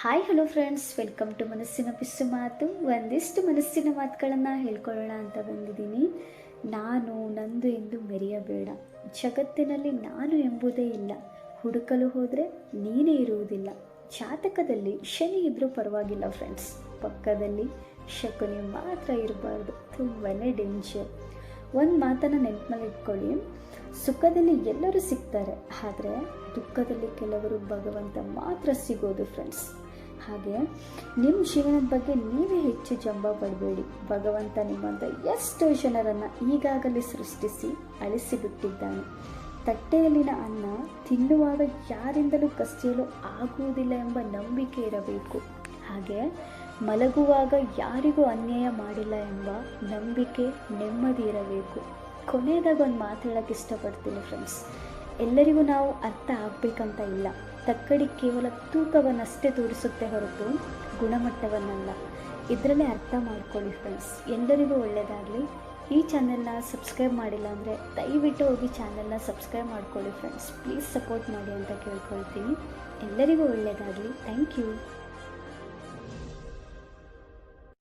Hi hello friends welcome to ಮನಸ್ಸಿನ ಪಿಸ್ಸು ಮಾತು. ಒಂದಿಷ್ಟು ಮನಸ್ಸಿನ ಮಾತುಗಳನ್ನು ಹೇಳ್ಕೊಳ್ಳೋಣ ಅಂತ ಬಂದಿದ್ದೀನಿ. ನಾನು, ನಂದು ಎಂದು ಮೆರೆಯಬೇಡ. ಜಗತ್ತಿನಲ್ಲಿ ನಾನು ಎಂಬುದೇ ಇಲ್ಲ. ಹುಡುಕಲು ಹೋದರೆ ನೀನೇ ಇರುವುದಿಲ್ಲ. ಜಾತಕದಲ್ಲಿ ಶನಿ ಇದ್ದರೂ ಪರವಾಗಿಲ್ಲ ಫ್ರೆಂಡ್ಸ್ ಪಕ್ಕದಲ್ಲಿ ಶಕುನಿ ಮಾತ್ರ ಇರಬಾರ್ದು. ತುಂಬಾ ಡೇಂಜರ್ ಒಂದು ಮಾತನ್ನು ನೆನಪಲ್ಲಿ ಇಟ್ಕೊಳ್ಳಿ. ಸುಖದಲ್ಲಿ ಎಲ್ಲರೂ ಸಿಗ್ತಾರೆ. ಆದರೆ ದುಃಖದಲ್ಲಿ ಕೆಲವರು ಭಗವಂತ ಮಾತ್ರ ಸಿಗೋದು ಫ್ರೆಂಡ್ಸ್ ಹಾಗೆ ನಿಮ್ಮ ಜೀವನದ ಬಗ್ಗೆ ನೀವೇ ಹೆಚ್ಚು ಜಂಬ ಪಡಬೇಡಿ. ಭಗವಂತ ನಿಮ್ಮಂಥ ಎಷ್ಟೋ ಜನರನ್ನು ಈಗಾಗಲೇ ಸೃಷ್ಟಿಸಿ ಅಳಿಸಿಬಿಟ್ಟಿದ್ದಾನೆ. ತಟ್ಟೆಯಲ್ಲಿನ ಅನ್ನ ತಿನ್ನುವಾಗ ಯಾರಿಂದಲೂ ಕಸಿಯಲು ಆಗುವುದಿಲ್ಲ ಎಂಬ ನಂಬಿಕೆ ಇರಬೇಕು. ಹಾಗೆ ಮಲಗುವಾಗ ಯಾರಿಗೂ ಅನ್ಯಾಯ ಮಾಡಿಲ್ಲ ಎಂಬ ನಂಬಿಕೆ ನೆಮ್ಮದಿ ಇರಬೇಕು. ಕೊನೆಯದಾಗ ಒಂದು ಮಾತಾಡೋಕ್ಕೆ ಇಷ್ಟಪಡ್ತೀನಿ ಫ್ರೆಂಡ್ಸ್ ಎಲ್ಲರಿಗೂ ನಾವು ಅರ್ಥ ಆಗಬೇಕಂತ ಇಲ್ಲ. ತಕ್ಕಡಿ ಕೇವಲ ತೂಕವನ್ನಷ್ಟೇ ತೋರಿಸುತ್ತೆ ಹೊರತು ಗುಣಮಟ್ಟವನ್ನಲ್ಲ. ಇದರಲ್ಲೇ ಅರ್ಥ ಮಾಡ್ಕೊಳ್ಳಿ ಫ್ರೆಂಡ್ಸ್ ಎಲ್ಲರಿಗೂ ಒಳ್ಳೆಯದಾಗಲಿ ಈ ಚಾನೆಲ್ನ ಸಬ್ಸ್ಕ್ರೈಬ್ ಮಾಡಿಲ್ಲ ಅಂದರೆ ದಯವಿಟ್ಟು ಹೋಗಿ ಚಾನೆಲ್ನ ಸಬ್ಸ್ಕ್ರೈಬ್ ಮಾಡ್ಕೊಳ್ಳಿ ಫ್ರೆಂಡ್ಸ್ ಪ್ಲೀಸ್ ಸಪೋರ್ಟ್ ಮಾಡಿ ಅಂತ ಕೇಳ್ಕೊಳ್ತೀನಿ. ಎಲ್ಲರಿಗೂ ಒಳ್ಳೆಯದಾಗಲಿ ಥ್ಯಾಂಕ್ ಯು